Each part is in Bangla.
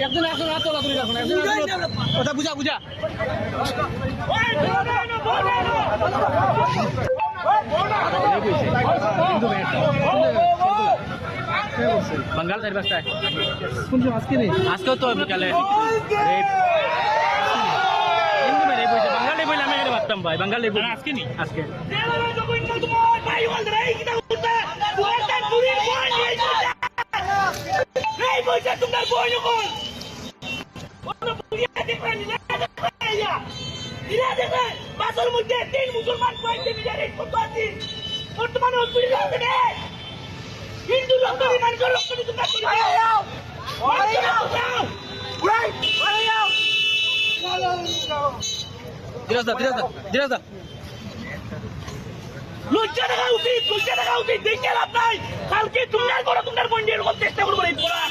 একজন আসুন হাত তোলা তুমি রাখুন একজন কথা বুঝা বুঝা। বাঙ্গাল চার পাঁচটায় কোন আজকে নেই? আজকেও তো বিকালে বাঙালি বইলে আমি এটা ভাবতাম ভাই বাঙালি বই আজকে নি আজকে বর্তমানে হিন্দু রক্ত রক্ত দিরাজা দিরাজা দিরাজা লজ্জা দেখা উচিত লজ্জা দেখা উচিত দেখে লাভ নাই। কালকে তোমার করো তোমার বন্ধু এরকম চেষ্টা করব এই করার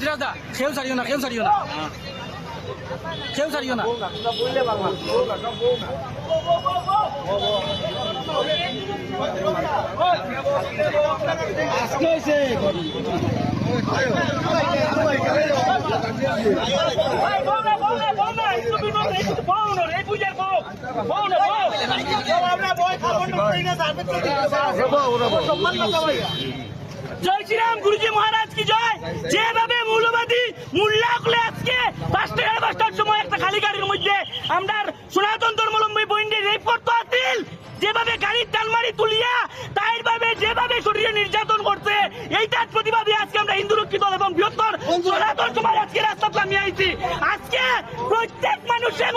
দিরাজা কেউ ছাড়িও না কেউ ছাড়িও না। কেউ ছাড়িও না। আজকে হয়েছে বউ না, বউ না, বউ না, একটু এই। জয় শ্রীরাম গুরুজি মহারাজ কি জয় যেভাবে মৌলবাদী মূল্যাকলে আজকে পাঁচটা সাড়ে পাঁচটার সময় একটা খালি গাড়ির মধ্যে আমরা সনাতন ধর্মলম্বী বইন্ডে রেপ করতে আসিল যেভাবে গাড়ির টালমারি তুলিয়া তাই ভাবে যেভাবে শরীরে নির্যাতন করছে এইটার প্রতিবাদে আজকে আমরা হিন্দু রক্ষিত দল এবং বৃহত্তর সনাতন সমাজ আজকে রাস্তা নামিয়ে আইছি আজকে প্রত্যেক মানুষের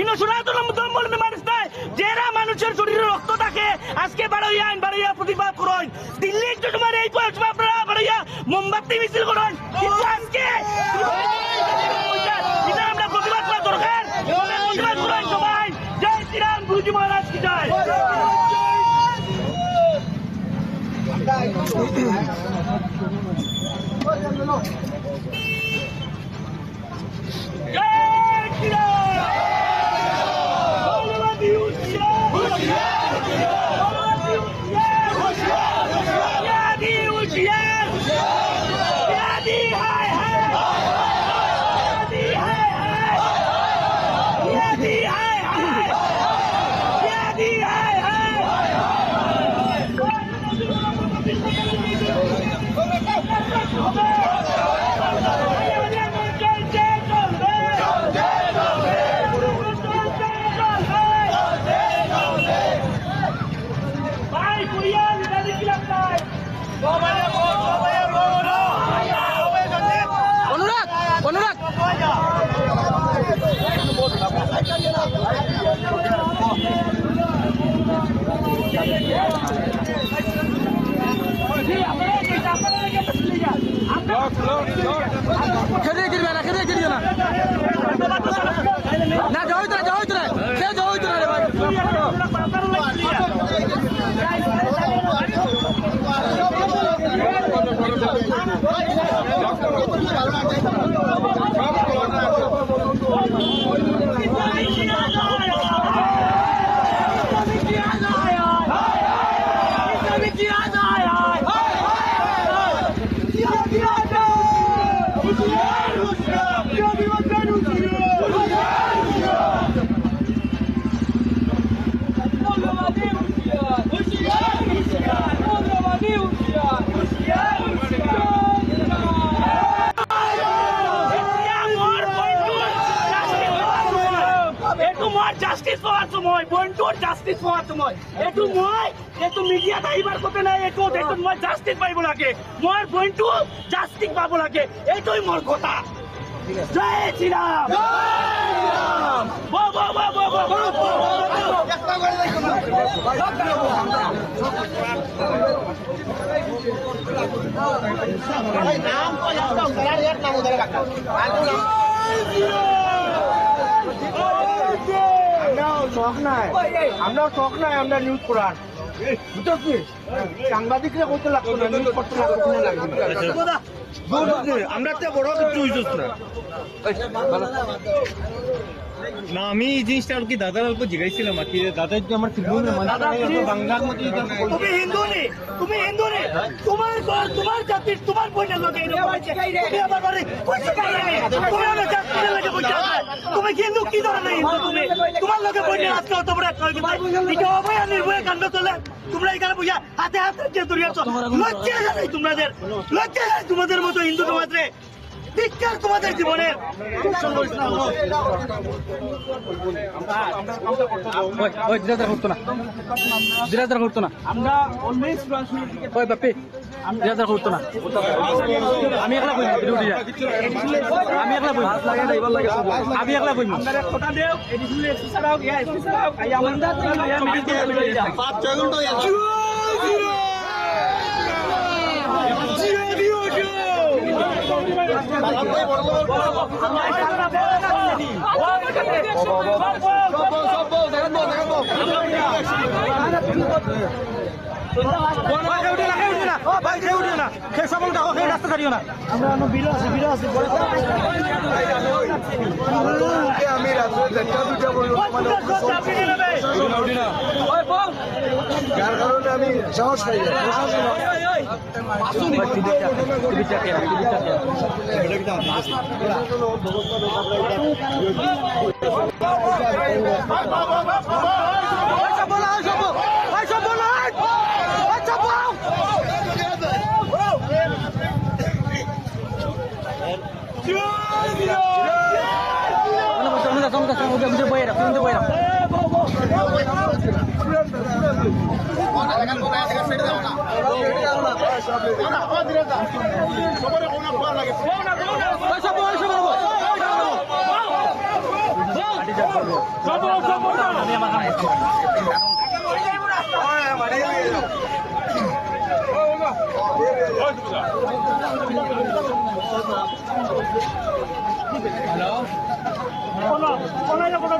ইনো সনাতন ধর্মলম্বী মানুষ নাই যারা মানুষের শরীরে রক্ত থাকে আজকে আইন বাড়াইয়া প্রতিবাদ করুন দিল্লি একটু তোমার এই বয়স আপনারা বাড়াইয়া মোমবাতি মিছিল করুন কিন্তু আজকে এটা আমরা প্রতিবাদ করা দরকার প্রতিবাদ করুন সবাই জয় শ্রীরাম গুরুজি মহারাজ কি জয় জয় জাস্টিস পাওয়ার সময় এইটো মই এইটো মিডিয়াত আহিবাৰ কথা নাই এইটো এইটো মই জাস্টিস পাইব লাগে মই পইণ্টটো জাস্টিস পাব লাগে এইটোই মোৰ কথা জয় শ্ৰীৰাম বহ, শখ নাই। আমরা শখ নাই আমরা নিউজ করার। বুঝতে কি সাংবাদিকরা করতে লাগতো না নিউজ করতে লাগতো না। লাগবে আমরা তো বড় কিছু না। না আমি এই জিনিসটা আর কি দাদার অল্প জিজ্ঞাসছিলাম আর কি দাদা যদি আমার বাংলার মধ্যে। তুমি হিন্দু নে তুমি হিন্দু নে। তোমার তোমার জাতির তোমার বোনের লোকে তুমি আমার বাড়ি কই শিখাই নাই তুমি আমার জাতির লোকে বলছো তুমি হিন্দু? কি ধরনের হিন্দু তুমি? তোমার লোকে বোনের আজকে অত বড় একটা এটা অভয়া নির্ভয়ে কাণ্ড চলে। তোমরা এখানে বুঝা হাতে হাতে যে লজ্জা নেই তোমাদের? লজ্জা তোমাদের মতো হিন্দু সমাজে ধিক্কার তোমাদের জীবনের করতো না। দিরাদার করতো না। আমরা ওই বাপি দিরাদার করতো না। আমি একলা বইম ডিউটি যায়। আমি একলা আমি একলা আমরা আমি রাত্রে দেড়টা দুটা বলব দেখে আমি সাহস পাই টিভিটা হ্যালো কোনা